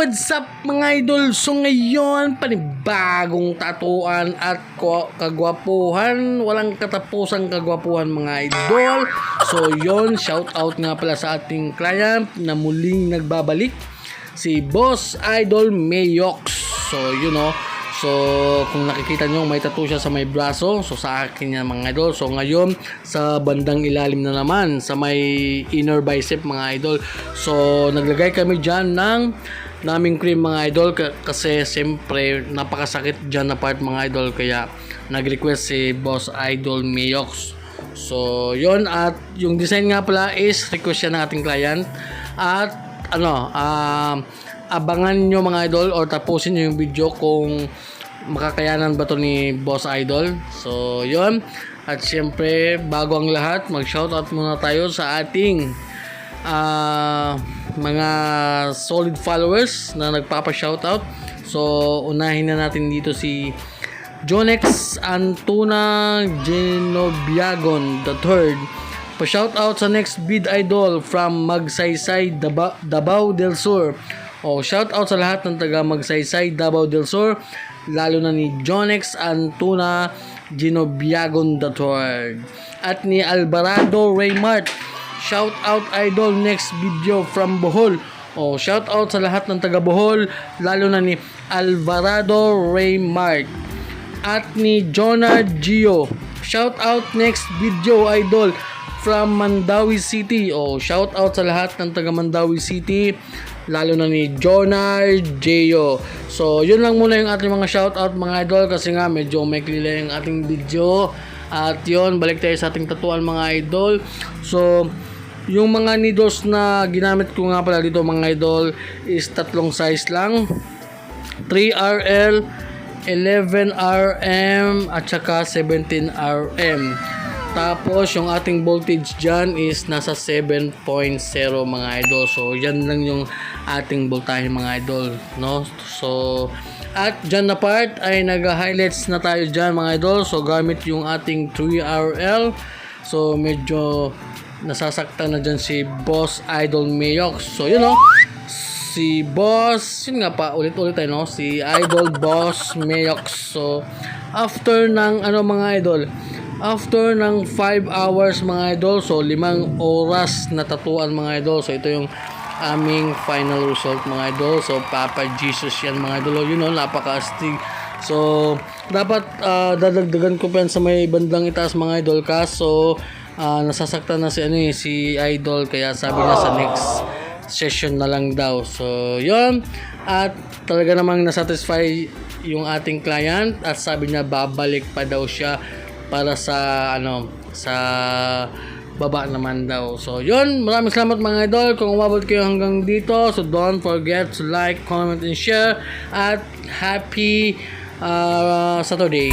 what's up mga idol? So ngayon, panibagong tatuan at kagwapuhan. Walang katapusang kagwapuhan mga idol. So yon shout out nga pala sa ating client na muling nagbabalik. Si Boss Idol Mayox. So you know, So, kung nakikita nyo, may tattoo siya sa may braso. So, sa akin yan mga idol. So, ngayon, sa bandang ilalim na naman, sa may inner bicep mga idol. So, naglagay kami dyan ng naming cream mga idol. Kasi, siyempre, napakasakit dyan na part mga idol. Kaya, nag-request si Boss Idol Mayox. So, yon At, yung design nga pala is request siya ng ating client. At, ano, um, abangan nyo mga idol or tapusin nyo yung video kung makakayanan ba to ni Boss Idol. So, yon At syempre, bago ang lahat, mag-shoutout muna tayo sa ating ah, mga solid followers na nagpapa-shoutout. So, unahin na natin dito si Jonex Antuna Genobiagon III. Pa-shoutout sa next bid idol from Magsaysay, Daba- Davao del Sur. O, shoutout sa lahat ng taga Magsaysay, Davao del Sur. Lalo na ni Jonex Antuna Genobiagon III. At ni Alvarado Raymart. Shout out idol next video from Bohol. O, shout out sa lahat ng taga Bohol, lalo na ni Alvarado Raymart at ni Jonah Gio. Shout out next video idol from Mandawi City. O, shout out sa lahat ng taga Mandawi City, lalo na ni Jonah Gio. So, yun lang muna yung ating mga shout out mga idol kasi nga medyo may yung ating video. At yun, balik tayo sa ating tatuan mga idol. So, yung mga needles na ginamit ko nga pala dito mga idol is tatlong size lang. 3RL, 11RM at saka 17RM. Tapos yung ating voltage dyan is nasa 7.0 mga idol. So yan lang yung ating voltahe mga idol, no? So at dyan na part ay nag-highlights na tayo dyan mga idol. So gamit yung ating 3RL. So medyo nasasaktan na dyan si Boss Idol Mayox. So yun no si Boss, yun nga pa, ulit-ulit tayo, no? Si Idol Boss Mayox. So, after ng, ano mga idol, after ng 5 hours mga idol, so limang oras na tatuan mga idol. So, ito yung aming final result mga idol. So, Papa Jesus yan mga idol. You know, napaka-astig. So, dapat ah, dadagdagan ko pa yan sa may bandang itaas mga idol. Kaso, ah, nasasaktan na si, ano, eh, si idol. Kaya sabi niya sa next session na lang daw. So, yun. At talaga namang nasatisfy yung ating client at sabi niya babalik pa daw siya para sa ano sa baba naman daw. So, yun. Maraming salamat mga idol. Kung umabot kayo hanggang dito, so don't forget to like, comment, and share. At happy uh, Saturday.